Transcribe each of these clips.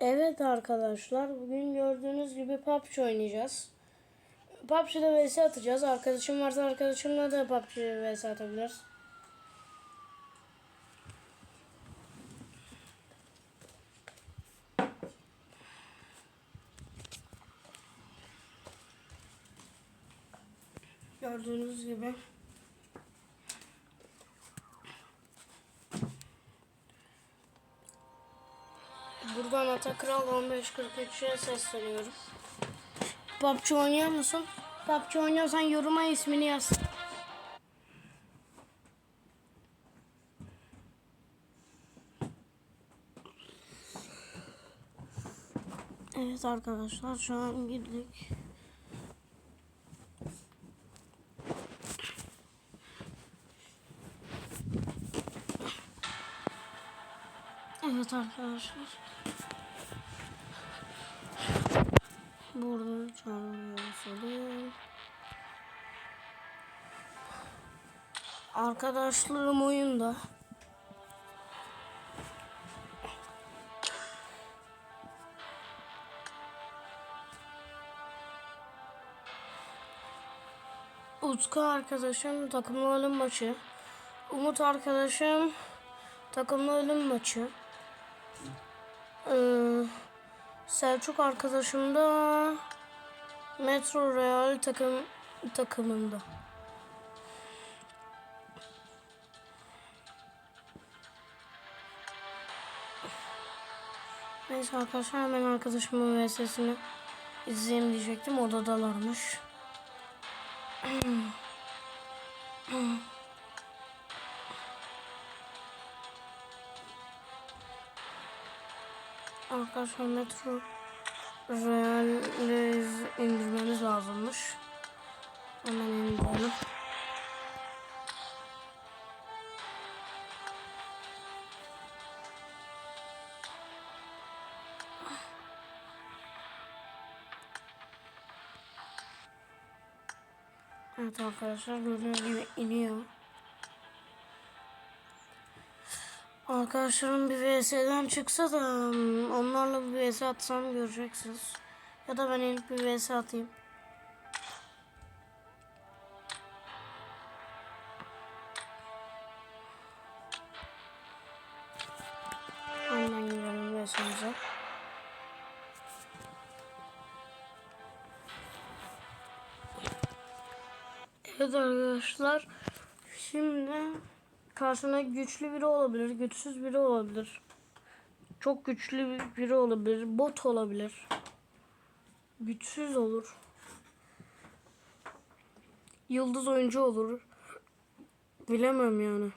Evet arkadaşlar bugün gördüğünüz gibi PUBG oynayacağız. PUBG'de vs atacağız. Arkadaşım varsa arkadaşımla da PUBG vs atabiliriz. Gördüğünüz gibi. Buradan Atakral 1543'e sesleniyorum. PUBG oynuyor musun? PUBG oynuyorsan yoruma ismini yaz. Evet arkadaşlar şu an girdik. Evet arkadaşlar. Burada çağırıyor soruyor. Arkadaşlarım oyunda. Utku arkadaşım takımlı ölüm maçı. Umut arkadaşım takımlı ölüm maçı. Ee, Selçuk arkadaşım da Metro Real takım takımında. Neyse arkadaşlar hemen arkadaşımın VS'sini izleyeyim diyecektim. Odadalarmış. Arkadaşlar Metro Real'i indirmemiz lazımmış. Hemen indirelim. Evet arkadaşlar gördüğünüz gibi iniyor. Arkadaşlarım bir VS'den çıksa da hmm, onlarla bir VS atsam göreceksiniz. Ya da ben ilk bir VS atayım. Hemen girelim VS'mize. Evet arkadaşlar. Şimdi karşına güçlü biri olabilir, güçsüz biri olabilir. Çok güçlü biri olabilir, bot olabilir. Güçsüz olur. Yıldız oyuncu olur. Bilemem yani.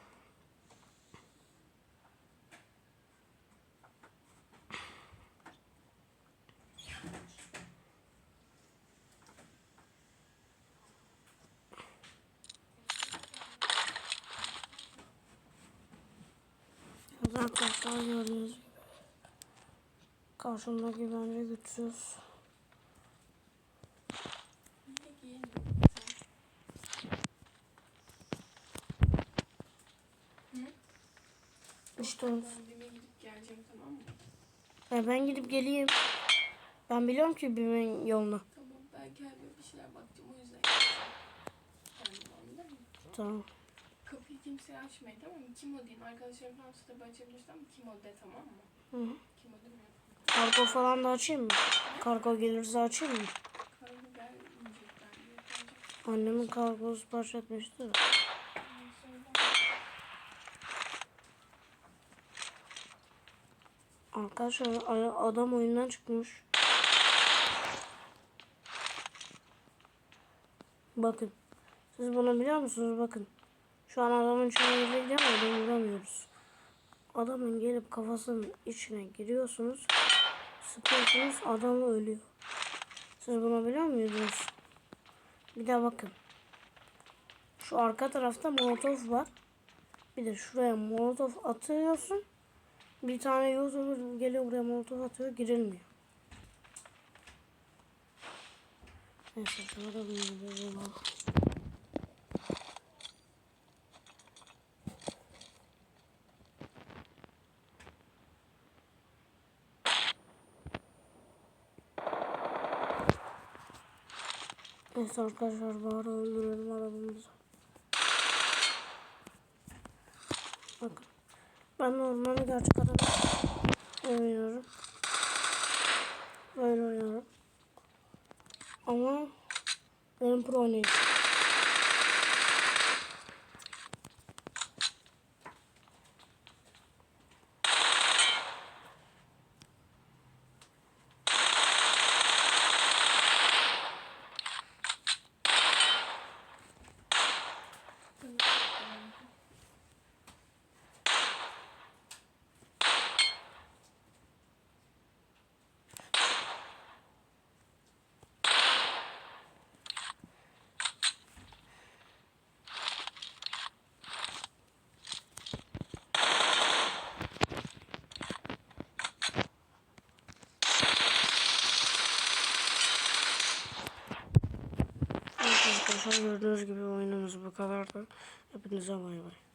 Evet arkadaşlar gördüğünüz gibi. Karşımdaki bence güçsüz. İşte geleceğim tamam mı? Ya ben gidip geleyim. Ben biliyorum ki BİM'in yolunu. Tamam belki her bir şeyler bakacağım o yüzden. Tamam anladın mı? Tamam. Kapıyı kimseye açmayın tamam mı? Kim o deyin. Arkadaşlarım falan size tabii açabilirsin ama kim o de tamam mı? Hı hı. Kim o demiyor. Kargo falan da açayım mı? Kargo gelirse açayım mı? Kargo gelmeyecekler diye bence. Annemin kargosu. Onu söyle. Arkadaşlar adam oyundan çıkmış. Bakın. Siz bunu biliyor musunuz? Bakın. Şu an adamın içine girdik ama adamı vuramıyoruz. Adamın gelip kafasının içine giriyorsunuz. Sıkıyorsunuz adam ölüyor. Siz bunu biliyor muydunuz? Bir de bakın. Şu arka tarafta molotof var. Bir de şuraya molotof atıyorsun. Bir tane YouTuber geliyor buraya molotof atıyor girilmiyor. Neyse Evet arkadaşlar bari öldürelim arabamızı. Bakın. Ben normal gerçek adamı oynuyorum. Böyle oynuyorum. Ama benim pro oynayışım. Evet arkadaşlar gördüğünüz gibi oyunumuz bu kadardı. Hepinize bay bay.